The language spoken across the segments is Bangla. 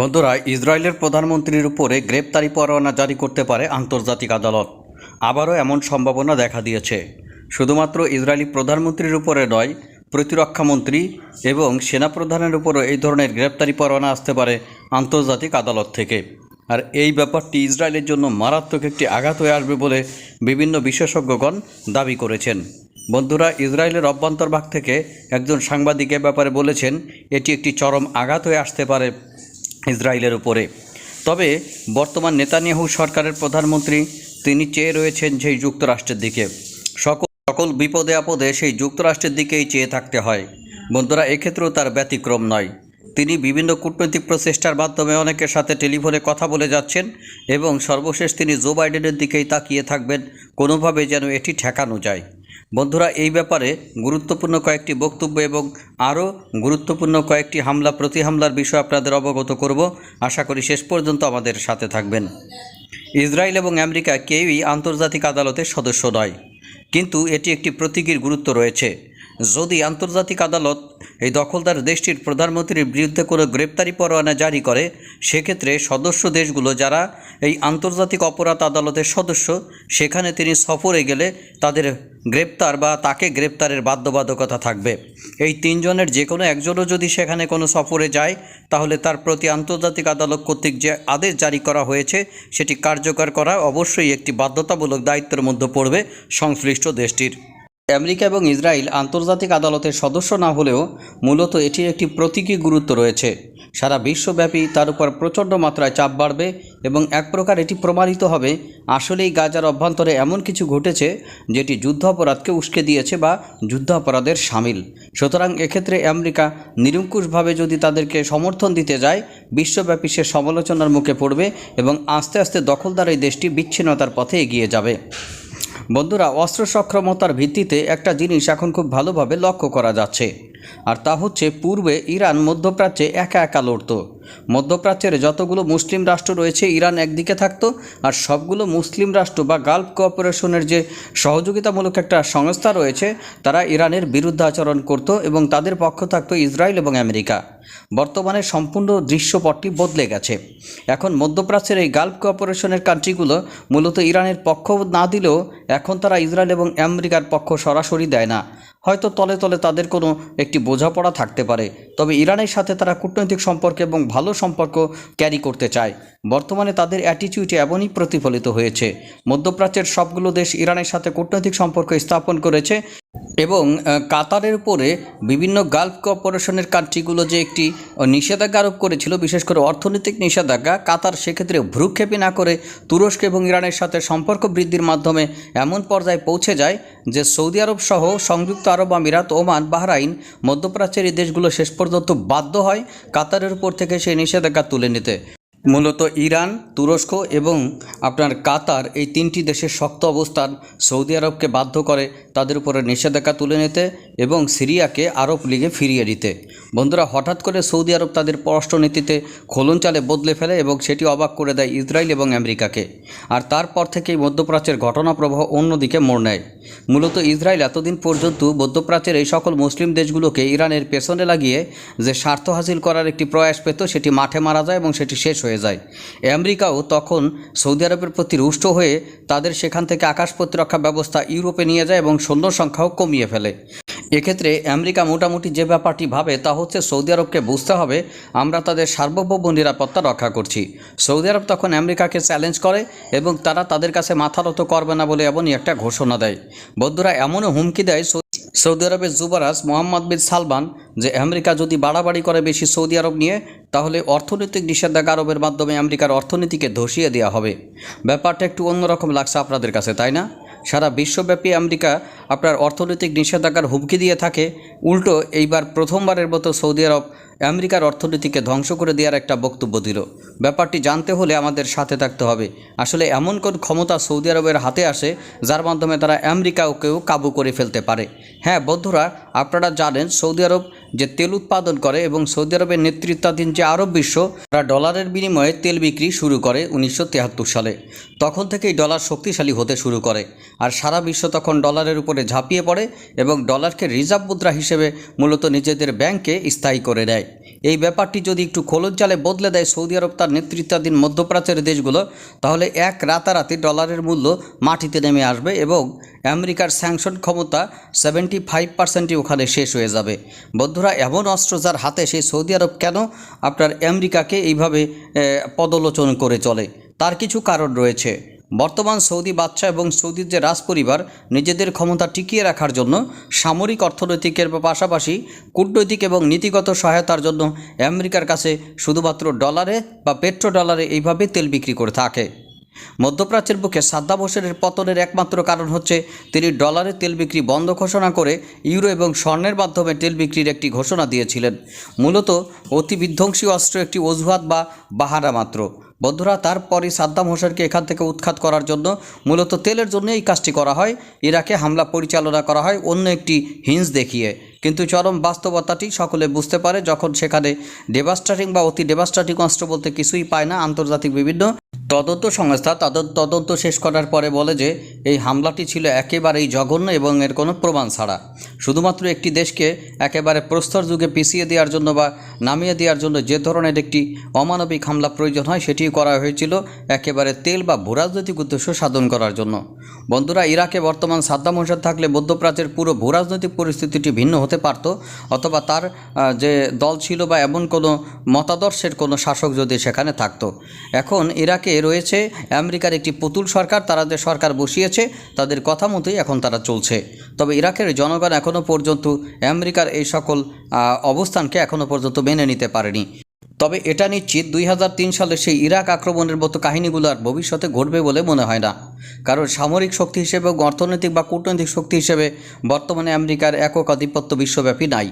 বন্ধুরা ইসরায়েলের প্রধানমন্ত্রীর উপরে গ্রেপ্তারি পরোয়ানা জারি করতে পারে আন্তর্জাতিক আদালত। আবারও এমন সম্ভাবনা দেখা দিয়েছে। শুধুমাত্র ইসরায়েলি প্রধানমন্ত্রীর উপরে নয় প্রতিরক্ষামন্ত্রী এবং সেনাপ্রধানের উপরও এই ধরনের গ্রেপ্তারি পরোয়ানা আসতে পারে আন্তর্জাতিক আদালত থেকে। আর এই ব্যাপারটি ইসরায়েলের জন্য মারাত্মক একটি আঘাত হয়ে আসবে বলে বিভিন্ন বিশেষজ্ঞগণ দাবি করেছেন। বন্ধুরা, ইসরায়েলের অভ্যন্তরভাগ থেকে একজন সাংবাদিকের ব্যাপারে বলেছেন, এটি একটি চরম আঘাত হয়ে আসতে পারে। ইসরায়েলের উপরে। তবে বর্তমান নেতানিয়াহু সরকারের প্রধানমন্ত্রী, তিনি চেয়ে রয়েছেন সেই যুক্তরাষ্ট্রের দিকে। সকল সকল বিপদে আপদে সেই যুক্তরাষ্ট্রের দিকেই চেয়ে থাকতে হয়। বন্ধুরা, এক্ষেত্রেও তার ব্যতিক্রম নয়। তিনি বিভিন্ন কূটনৈতিক প্রচেষ্টার মাধ্যমে অনেকের সাথে টেলিফোনে কথা বলে যাচ্ছেন এবং সর্বশেষ তিনি জো বাইডেনের দিকেই তাকিয়ে থাকবেন। কোনোভাবে যেন এটি ঠেকানো যায়। বন্ধুরা, এই ব্যাপারে গুরুত্বপূর্ণ কয়েকটি বক্তব্য এবং আরও গুরুত্বপূর্ণ কয়েকটি হামলা, প্রতি হামলার বিষয় আপনাদের অবগত করব। আশা করি শেষ পর্যন্ত আমাদের সাথে থাকবেন। ইসরায়েল এবং আমেরিকা কেউই আন্তর্জাতিক আদালতের সদস্য নয়, কিন্তু এটি একটি প্রতীকীর গুরুত্ব রয়েছে। যদি আন্তর্জাতিক আদালত এই দখলদার দেশটির প্রধানমন্ত্রীর বিরুদ্ধে কোনো গ্রেপ্তারি পরোয়ানা জারি করে, সেক্ষেত্রে সদস্য দেশগুলো যারা এই আন্তর্জাতিক অপরাধ আদালতের সদস্য, সেখানে তিনি সফরে গেলে তাদের গ্রেপ্তার বা তাকে গ্রেপ্তারের বাধ্যবাধকতা থাকবে। এই তিনজনের যে কোনো একজনও যদি সেখানে কোনো সফরে যায়, তাহলে তার প্রতি আন্তর্জাতিক আদালত কর্তৃক যে আদেশ জারি করা হয়েছে, সেটি কার্যকর করা অবশ্যই একটি বাধ্যতামূলক দায়িত্বের মধ্যে পড়বে সংশ্লিষ্ট দেশটির। আমেরিকা এবং ইসরায়েল আন্তর্জাতিক আদালতের সদস্য না হলেও মূলত এটির একটি প্রতীকী গুরুত্ব রয়েছে। সারা বিশ্বব্যাপী তার উপর প্রচণ্ড মাত্রায় চাপ বাড়বে এবং এক প্রকার এটি প্রমাণিত হবে আসলেই গাজার অভ্যন্তরে এমন কিছু ঘটেছে যেটি যুদ্ধ অপরাধকে উস্কে দিয়েছে বা যুদ্ধ অপরাধের সামিল। সুতরাং এক্ষেত্রে আমেরিকা নিরঙ্কুশভাবে যদি তাদেরকে সমর্থন দিতে যায়, বিশ্বব্যাপী সে সমালোচনার মুখে পড়বে এবং আস্তে আস্তে দখলদার এই দেশটি বিচ্ছিন্নতার পথে এগিয়ে যাবে। বন্ধুরা অস্ত্র সক্ষমতার ভিত্তিতে একটা জিনিস এখন খুব ভালোভাবে লক্ষ্য করা যাচ্ছে। আর তা হচ্ছে পূর্বে ইরান, মধ্যপ্রাচ্যে একা একা লড়ত। মধ্যপ্রাচ্যের যতগুলো মুসলিম রাষ্ট্র রয়েছে, ইরান একদিকে থাকতো আর সবগুলো মুসলিম রাষ্ট্র বা গালফ কোঅপারেশনের যে সহযোগিতামূলক একটা সংস্থা রয়েছে, তারা ইরানের বিরুদ্ধে আচরণ করত এবং তাদের পক্ষ থাকতো ইসরায়েল এবং আমেরিকা। বর্তমানে সম্পূর্ণ দৃশ্যপটটি বদলে গেছে। এখন মধ্যপ্রাচ্যের এই গালফ কোঅপারেশনের কান্ট্রিগুলো মূলত ইরানের পক্ষ না দিলেও এখন তারা ইসরায়েল এবং আমেরিকার পক্ষ সরাসরি দেয় না। হয়তো তলে তলে তাদের কোনো একটি বোঝাপড়া থাকতে পারে। তবে ইরানের সাথে তারা কূটনৈতিক সম্পর্ক এবং ভালো সম্পর্ক ক্যারি করতে চায়। বর্তমানে তাদের অ্যাটিচিউড এমনই প্রতিফলিত হয়েছে। মধ্যপ্রাচ্যের সবগুলো দেশ ইরানের সাথে কূটনৈতিক সম্পর্ক স্থাপন করেছে। এবং কাতারের উপরে বিভিন্ন গালফ কোঅপারেশনের কান্ট্রিগুলো যে একটি নিষেধাজ্ঞা আরোপ করেছিল, বিশেষ করে অর্থনৈতিক নিষেধাজ্ঞা, কাতার সেক্ষেত্রে ভ্রুক্ষেপী না করে তুরস্ক এবং ইরানের সাথে সম্পর্ক বৃদ্ধির মাধ্যমে এমন পর্যায়ে পৌঁছে যায় যে সৌদি আরব সহ সংযুক্ত আরব আমিরাত, ওমান, বাহরাইন, মধ্যপ্রাচ্যের এই দেশগুলো শেষ পর্যন্ত বাধ্য হয় কাতারের উপর থেকে সেই নিষেধাজ্ঞা তুলে নিতে। মূলত ইরান, তুরস্ক এবং আপনার কাতার এই তিনটি দেশের শক্ত অবস্থান সৌদি আরবকে বাধ্য করে তাদের উপরে নিষেধাজ্ঞা তুলে নিতে এবং সিরিয়াকে আরব লীগে ফিরিয়ে দিতে। বন্ধুরা, হঠাৎ করে সৌদি আরব তাদের পররাষ্ট্রনীতিতে খোলন চালে বদলে ফেলে এবং সেটি অবাক করে দেয় ইসরায়েল এবং আমেরিকাকে। আর তারপর থেকেই মধ্যপ্রাচ্যের ঘটনা প্রবাহ অন্যদিকে মোড় নেয়। মূলত ইসরায়েল এতদিন পর্যন্ত মধ্যপ্রাচ্যের এই সকল মুসলিম দেশগুলোকে ইরানের পেছনে লাগিয়ে যে স্বার্থ হাসিল করার একটি প্রয়াস পেত, সেটি মাঠে মারা যায় এবং সেটি শেষ হয়ে যায়। আমেরিকাও তখন সৌদি আরবের প্রতি রুষ্ট হয়ে তাদের সেখান থেকে আকাশ প্রতিরক্ষা ব্যবস্থা ইউরোপে নিয়ে যায় এবং সৈন্য সংখ্যাও কমিয়ে ফেলে। এক্ষেত্রে আমেরিকা মোটামুটি যে ব্যাপারটি ভাবে তা হচ্ছে সৌদি আরবকে বুঝতে হবে, আমরা তাদের সার্বভৌম নিরাপত্তা রক্ষা করছি। সৌদি আরব তখন আমেরিকাকে চ্যালেঞ্জ করে এবং তারা তাদের কাছে মাথা নত করবে না বলে এমনই একটা ঘোষণা দেয়। বৌদ্ধরা এমনও হুমকি দেয় সৌদি আরবের যুবরাজ মোহাম্মদ বিন সালমান যে আমেরিকা যদি বাড়াবাড়ি করে বেশি সৌদি আরব নিয়ে, তাহলে অর্থনৈতিক নিষেধাজ্ঞা আরবের মাধ্যমে আমেরিকার অর্থনীতিকে ধসিয়ে দেওয়া হবে। ব্যাপারটা একটু অন্যরকম লাগছে আপনাদের কাছে, তাই না? সারা বিশ্বব্যাপী আমেরিকা আপনার অর্থনৈতিক নিষেধাজ্ঞার হুমকি দিয়ে থাকে। উল্টো, এইবার প্রথমবারের মতো সৌদি আরব আমেরিকার অর্থনীতিকে ধ্বংস করে দেওয়ার একটা বক্তব্য দিল। ব্যাপারটি জানতে হলে আমাদের সাথে থাকতে হবে। আসলে এমন কোন ক্ষমতা সৌদি আরবের হাতে আসে, যার মাধ্যমে তারা আমেরিকাকেও কাবু করে ফেলতে পারে। হ্যাঁ বন্ধুরা, আপনারা জানেন সৌদি আরব যে তেল উৎপাদন করে এবং সৌদি আরবের নেতৃত্বাধীন যে আরব বিশ্ব, তারা ডলারের বিনিময়ে তেল বিক্রি শুরু করে উনিশশো সালে। তখন থেকেই ডলার শক্তিশালী হতে শুরু করে। আর সারা বিশ্ব তখন ডলারের উপরে ঝাঁপিয়ে পড়ে এবং ডলারকে রিজার্ভ মুদ্রা হিসেবে মূলত নিজেদের ব্যাংকে স্থায়ী করে দেয় এই ব্যাপারটি যদি একটু খোলজ জালে বদলে দেয় সৌদি আরব তার নেতৃত্বাধীন মধ্যপ্রাচ্যের দেশগুলো, তাহলে এক রাতারাতি ডলারের মূল্য মাটিতে নেমে আসবে এবং আমেরিকার স্যাংশন ক্ষমতা সেভেন্টি ফাইভ পার্সেন্টই ওখানে শেষ হয়ে যাবে। বন্ধুরা, এমন অস্ত্র যার হাতে সেই সৌদি আরব কেন আপনার আমেরিকাকে এইভাবে পদলোচন করে চলে? তার কিছু কারণ রয়েছে। বর্তমান সৌদি বাদশাহ এবং সৌদির যে রাজপরিবার, নিজেদের ক্ষমতা টিকিয়ে রাখার জন্য সামরিক অর্থনৈতিকের পাশাপাশি কূটনৈতিক এবং নীতিগত সহায়তার জন্য আমেরিকার কাছে শুধুমাত্র ডলারে বা পেট্রো ডলারে এইভাবে তেল বিক্রি করে থাকে। মধ্যপ্রাচ্যের বুকে সাদ্দাম হোসেনের পতনের একমাত্র কারণ হচ্ছে তিনি ডলারে তেল বিক্রি বন্ধ ঘোষণা করে ইউরো এবং স্বর্ণের মাধ্যমে তেল বিক্রির একটি ঘোষণা দিয়েছিলেন। মূলত অতি বিধ্বংসী অস্ত্র একটি অজুহাত বা বাহারা মাত্র। বন্ধুরা, তারপরই সাদ্দাম হোসেনকে এখান থেকে উৎখাত করার জন্য মূলত তেলের জন্য এই কাজটি করা হয়। ইরাকে হামলা পরিচালনা করা হয় অন্য একটি হিংস দেখিয়ে। কিন্তু চরম বাস্তবতাটি সকলে বুঝতে পারে, যখন সেখানে ডেভাস্টারিং বা অতি ডেভাস্টারিং অস্ত্র বলতে কিছুই পায় না, আন্তর্জাতিক বিভিন্ন তদন্ত সংস্থা তাদের তদন্ত শেষ করার পরে বলে যে, এই হামলাটি ছিল একেবারেই জঘন্য এবং এর কোনো প্রমাণ ছাড়া। শুধুমাত্র একটি দেশকে একেবারে প্রস্তর যুগে পিছিয়ে দেওয়ার জন্য বা নামিয়ে দেওয়ার জন্য যে ধরনের একটি অমানবিক হামলা প্রয়োজন হয় সেটি করা হয়েছিল একেবারে তেল বা ভূরাজনৈতিক উদ্দেশ্য সাধন করার জন্য। বন্ধুরা, ইরাকে বর্তমান সাদ্দাম হোসেন থাকলে মধ্যপ্রাচ্যের পুরো ভূরাজনৈতিক পরিস্থিতিটি ভিন্ন হতে পারত, অথবা তার যে দল ছিল বা এমন কোনো মতাদর্শের কোনো শাসক যদি সেখানে থাকতো। এখন ইরাকে রয়েছে আমেরিকার একটি পুতুল সরকার, তারা যে সরকার বসিয়েছে, তাদের কথা মতোই এখন তারা চলছে। তবে ইরাকের জনগণ এখনও পর্যন্ত আমেরিকার এই সকল অবস্থানকে এখনও পর্যন্ত মেনে নিতে পারেনি। তবে এটা নিশ্চিত, দুই হাজার তিন সালে সেই ইরাক আক্রমণের মতো কাহিনীগুলো আর ভবিষ্যতে ঘটবে বলে মনে হয় না। কারণ সামরিক শক্তি হিসেবে, অর্থনৈতিক বা কূটনৈতিক শক্তি হিসেবে বর্তমানে আমেরিকার একক আধিপত্য বিশ্বব্যাপী নাই।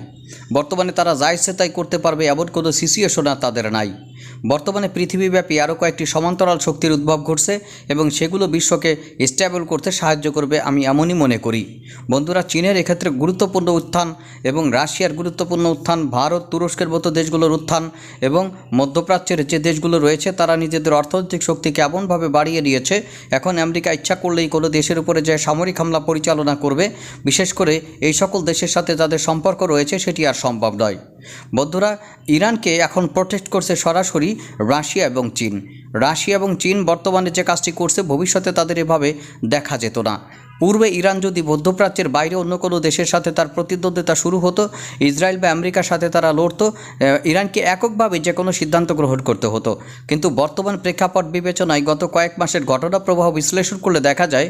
বর্তমানে তারা যা তাই করতে পারবে এমন কোনো সিচুয়েশন তাদের নাই। বর্তমানে পৃথিবীব্যাপী আরও কয়েকটি সমান্তরাল শক্তির উদ্ভব ঘটছে এবং সেগুলো বিশ্বকে স্টেবল করতে সাহায্য করবে আমি এমনই মনে করি। বন্ধুরা, চীনের এক্ষেত্রে গুরুত্বপূর্ণ উত্থান এবং রাশিয়ার গুরুত্বপূর্ণ উত্থান, ভারত, তুরস্কের মতো দেশগুলোর উত্থান এবং মধ্যপ্রাচ্যের যে দেশগুলো রয়েছে, তারা নিজেদের অর্থনৈতিক শক্তিকে এমনভাবে বাড়িয়ে নিয়েছে এখন আমেরিকা ইচ্ছা করলেই কোনো দেশের উপরে যে সামরিক হামলা পরিচালনা করবে, বিশেষ করে এই সকল দেশের সাথে যাদের সম্পর্ক রয়েছে, সেটি আর সম্ভব নয়। বন্ধুরা, ইরানকে এখন প্রোটেক্ট করছে সরাসরি রাশিয়া এবং চীন। রাশিয়া এবং চীন বর্তমানে যে কাজটি করছে, ভবিষ্যতে তাদের এভাবে দেখা যেত না। পূর্বে ইরান যদি মধ্যপ্রাচ্যের বাইরে অন্য কোনো দেশের সাথে তার প্রতিদ্বন্দ্বিতা শুরু হতো, ইসরায়েল বা আমেরিকার সাথে তারা লড়তো ইরানকে এককভাবে যে কোনো সিদ্ধান্ত গ্রহণ করতে হতো। কিন্তু বর্তমান প্রেক্ষাপট বিবেচনায় গত কয়েক মাসের ঘটনা প্রবাহ বিশ্লেষণ করলে দেখা যায়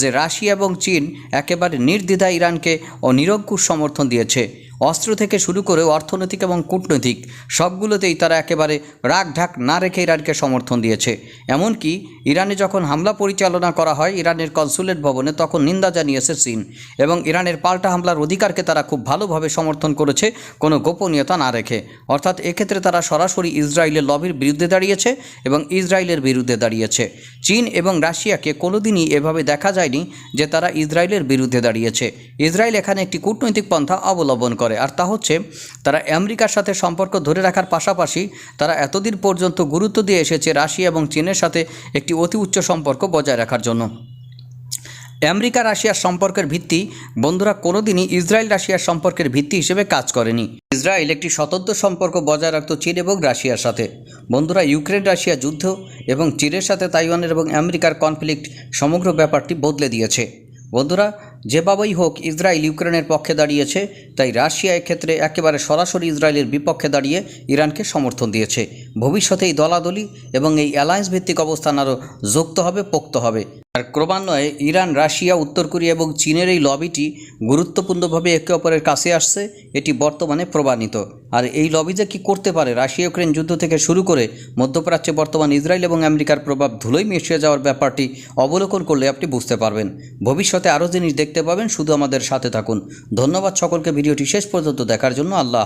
যে রাশিয়া এবং চীন একেবারে নির্দ্বিধায় ইরানকে অনিরঙ্কুশ সমর্থন দিয়েছে। অস্ত্র থেকে শুরু করে অর্থনৈতিক এবং কূটনৈতিক, সবগুলোতেই তারা একেবারে রাগ ঢাক না রেখে ইরানকে সমর্থন দিয়েছে। এমনকি ইরানে যখন হামলা পরিচালনা করা হয় ইরানের কনসুলেট ভবনে, তখন নিন্দা জানিয়েছে চীন এবং ইরানের পাল্টা হামলার অধিকারকে তারা খুব ভালোভাবে সমর্থন করেছে কোনো গোপনীয়তা না রেখে। অর্থাৎ এক্ষেত্রে তারা সরাসরি ইসরায়েলের লবির বিরুদ্ধে দাঁড়িয়েছে এবং ইসরায়েলের বিরুদ্ধে দাঁড়িয়েছে। চীন এবং রাশিয়াকে কোনোদিনই এভাবে দেখা যায়নি যে তারা ইসরায়েলের বিরুদ্ধে দাঁড়িয়েছে। ইসরায়েল এখানে একটি কূটনৈতিক পন্থা অবলম্বন করে। আর তা হচ্ছে, তারা আমেরিকার সাথে সম্পর্ক ধরে রাখার পাশাপাশি তারা এতদিন পর্যন্ত গুরুত্ব দিয়ে এসেছে রাশিয়া এবং চীনের সাথে একটি অতি উচ্চ সম্পর্ক বজায় রাখার জন্য। আমেরিকা রাশিয়ার সম্পর্কের ভিত্তি, বন্ধুরা কোনোদিনই ইসরায়েল রাশিয়ার সম্পর্কের ভিত্তি হিসেবে কাজ করেনি। ইসরায়েল একটি স্বতন্ত্র সম্পর্ক বজায় রাখত চীন এবং রাশিয়ার সাথে। বন্ধুরা, ইউক্রেন রাশিয়া যুদ্ধ এবং চীনের সাথে তাইওয়ানের এবং আমেরিকার কনফ্লিক্ট সমগ্র ব্যাপারটি বদলে দিয়েছে। বন্ধুরা যেভাবেই হোক, ইসরায়েল ইউক্রেনের পক্ষে দাঁড়িয়েছে, তাই রাশিয়া এক্ষেত্রে একেবারে সরাসরি ইসরায়েলের বিপক্ষে দাঁড়িয়ে ইরানকে সমর্থন দিয়েছে। ভবিষ্যতে এই দলাদলি এবং এই অ্যালায়েন্স ভিত্তিক অবস্থান আরও যুক্ত হবে, পোক্ত হবে। আর ক্রমান্বয়ে ইরান, রাশিয়া, উত্তর কোরিয়া এবং চীনের এই লবিটি গুরুত্বপূর্ণভাবে একে অপরের কাছে আসছে, এটি বর্তমানে প্রমাণিত আর এই লবি যে কী করতে পারে রাশিয়া ইউক্রেন যুদ্ধ থেকে শুরু করে মধ্যপ্রাচ্যে বর্তমান ইসরায়েল এবং আমেরিকার প্রভাব ধুলোই মিশিয়ে যাওয়ার ব্যাপারটি অবলোকন করলে আপনি বুঝতে পারবেন। ভবিষ্যতে আরও জিনিস দেখতে পাবেন, শুধু আমাদের সাথে থাকুন। ধন্যবাদ সকলকে, ভিডিওটি শেষ পর্যন্ত দেখার জন্য আল্লাহ।